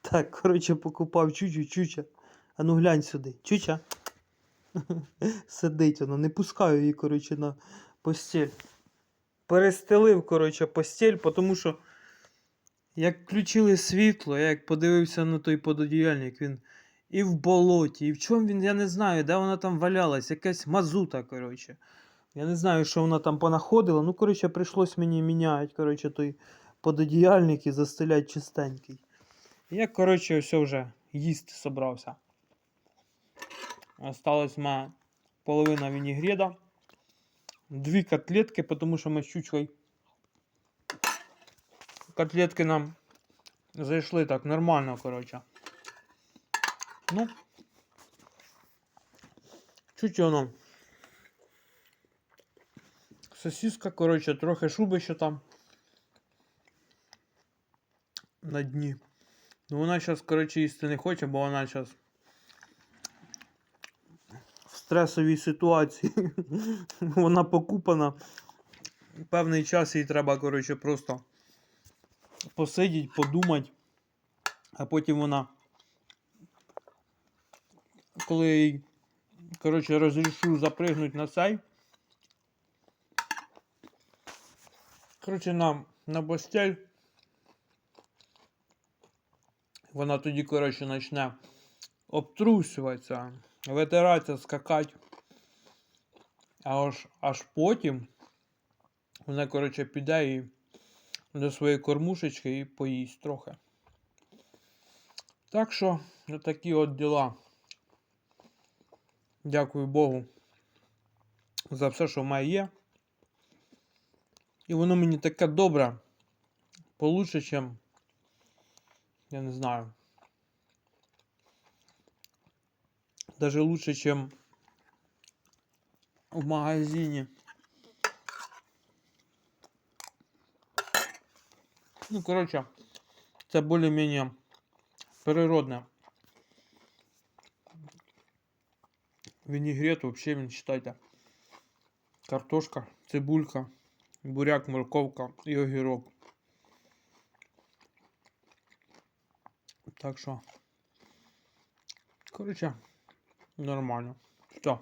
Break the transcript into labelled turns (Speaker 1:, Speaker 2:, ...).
Speaker 1: Так, коротше, покупав чучу, чуча. А ну глянь сюди. Чуча. Сидить воно, не пускаю її, коротше, на постіль. Перестелив, коротше, постіль, тому що як включили світло, я як подивився на той пододіяльник, він і в болоті, і в чому він, я не знаю, де вона там валялась, якась мазута, коротше. Я не знаю, що вона там понаходила. Ну, коротше, прийшлось мені міняти, коротше, той пододіяльник і застеляти чистенький. Я, коротше, все вже їсти собрався. Осталась моя половина вінігреда. Дві котлетки, тому що ми з чучкою. Котлетки нам зайшли так нормально, коротше. Ну, чуть воно. Сосиска, коротше, трохи шуби ще там. На дні. Ну вона зараз, коротше, їсти не хоче, бо вона зараз в стресовій ситуації. вона покупана. Певний час їй треба, коротше, просто посидіти, подумати. А потім вона. Коли я їй, коротше, розрішу запригнути на цей. Коротше, на, на постель. Вона тоді, коротше, почне обтрусюватися, витиратися, скакати. Аж, аж потім вона, коротше, піде і до своєї кормушечки і поїсть трохи. Так що, такі от діла. Дякую Богу за все, що в мене є. І воно мені таке добре. Получше, чим. Я не знаю. Даже лучше, чем в магазине. Ну, короче, це более-менее природне. Винегрет вообще, він, считайте, картошка, цибулька, буряк, морковка і огірок. Так що, короче, нормально. Все.